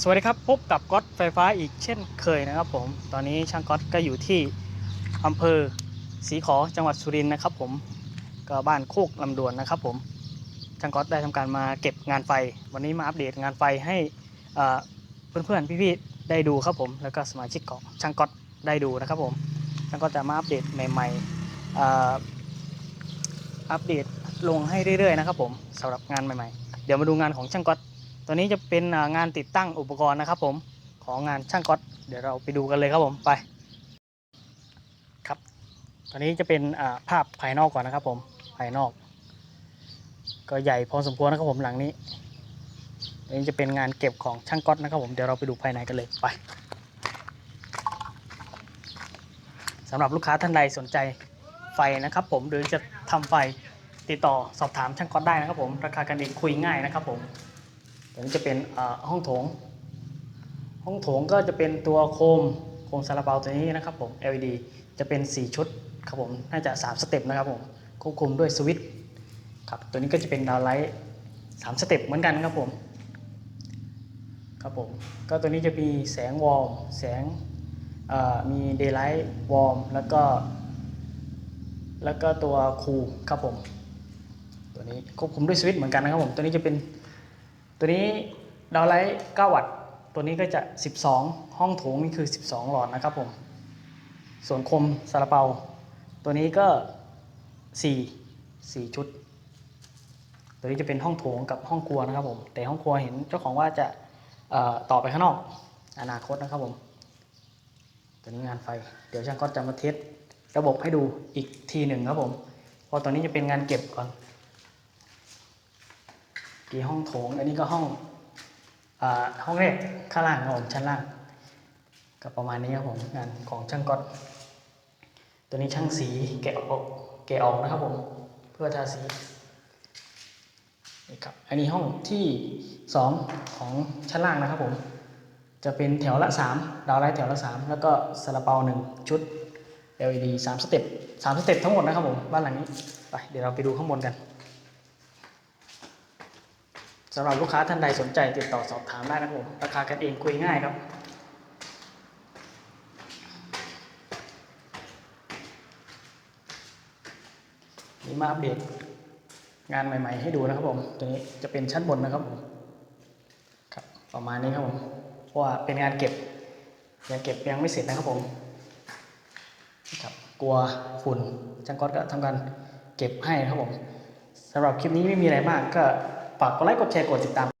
สวัสดีครับ พบกับก๊อตไฟฟ้าอีกเช่นเคยนะครับผม ตอนนี้ช่างก๊อตก็อยู่ที่อำเภอศรีขอจังหวัดสุรินทร์นะครับผมก็บ้านโคกลำดวนนะครับผม ช่างก๊อตได้ทำการมาเก็บงานไฟ วันนี้มาอัปเดตงานไฟให้เพื่อนๆพี่ๆได้ดูครับผม แล้วก็สมาชิกของช่างก๊อตได้ดูนะครับผม ช่างก๊อตจะมาอัปเดตใหม่ๆอัปเดตลงให้เรื่อยๆนะครับผมสำหรับงานใหม่ๆ เดี๋ยวมาดูงานของช่างก๊อต ตัวนี้จะเป็นงานติดตั้งอุปกรณ์นะครับ ผมของงานช่างก๊อตเดี๋ยวเราไปดูกันเลยครับผมไปครับตอนนี้จะเป็นภาพภายนอกก่อนนะครับ ผมภายนอก ก็ใหญ่พอสมควรนะครับผมหลังนี้อันนี้จะเป็นงานเก็บของช่างก๊อตนะครับ ผมเดี๋ยวเราไปดูภายในกันเลยไปสำหรับลูกค้าท่านใดสนใจไฟนะครับ ผมหรือจะทำไฟติดต่อสอบถามช่างก๊อตได้นะครับ ผมราคากันเองคุยง่ายนะครับ ผม ตัวนี้จะเป็นห้องโถง ห้องโถงก็จะเป็นตัวโคมโคมซาลาเปาตัวนี้นะครับผม LED จะเป็น 4 ชุดครับผม น่าจะ 3 สเต็ปนะครับผม ควบคุมด้วยสวิตช์ครับ ตัวนี้ก็จะเป็นดาวไลท์3สเต็ปเหมือนกันครับผม ครับผม ก็ตัวนี้จะมีแสงวอร์ม แสงมีเดย์ไลท์วอร์ม แล้วก็ แล้วก็ตัวคูลครับผม ตัวนี้ควบคุมด้วยสวิตช์เหมือนกันนะครับผม ตัวนี้จะเป็น ตัวนี้ดาวไลท์9วัตต์ ตัวนี้ก็จะ 12 ห้องโถงนี่คือ 12 หลอดนะครับผม ส่วนคมซาลาเปา ตัวนี้ก็ 4 4 ชุด ตัวนี้จะเป็นห้องโถงกับห้องครัวนะครับผม แต่ห้องครัวเห็นเจ้าของว่าจะต่อไปข้างนอก อนาคตนะครับผม ตัวนี้งานไฟ เดี๋ยวช่างก็จะมาเทสระบบให้ดูอีกทีหนึ่งครับผม เพราะตอนนี้จะเป็นงานเก็บก่อน กี่ห้องโถง อันนี้ก็ห้องอห้องแรกข้างล่างครับผมชั้นล่าง ก็ประมาณนี้ครับผมงานของช่างก๊อตตัวนี้ช่างสีแกะออกแกะออกนะครับผมเพื่อทาสีนี่ครับอันนี้ห้องที่สองของชั้นล่างนะครับผม จะเป็นแถวละสามดาวไลท์แถวละสามแล้วก็ซาลาเปาหนึ่งชุด LED สามสเต็ปสามสเต็ปทั้งหมดนะครับผม บ้านหลังนี้ ไป เดี๋ยวเราไปดูข้างบนกัน สำหรับลูกค้าท่านใดสนใจติดต่อสอบถามได้นะครับผมราคากันเองคุยง่ายครับนี่มาอัปเดตงานใหม่ ๆ ให้ดูนะครับผม ตัวนี้จะเป็นชั้นบนนะครับผมครับประมาณนี้ครับผมเพราะว่าเป็นงานเก็บงานเก็บยังไม่เสร็จนะครับผมครับกลัวฝุ่นจังก๊อตก็ทำการเก็บให้นะครับผมสำหรับคลิปนี้ไม่มีอะไรมากก็ ฝากกดไลค์กดแชร์กดติดตาม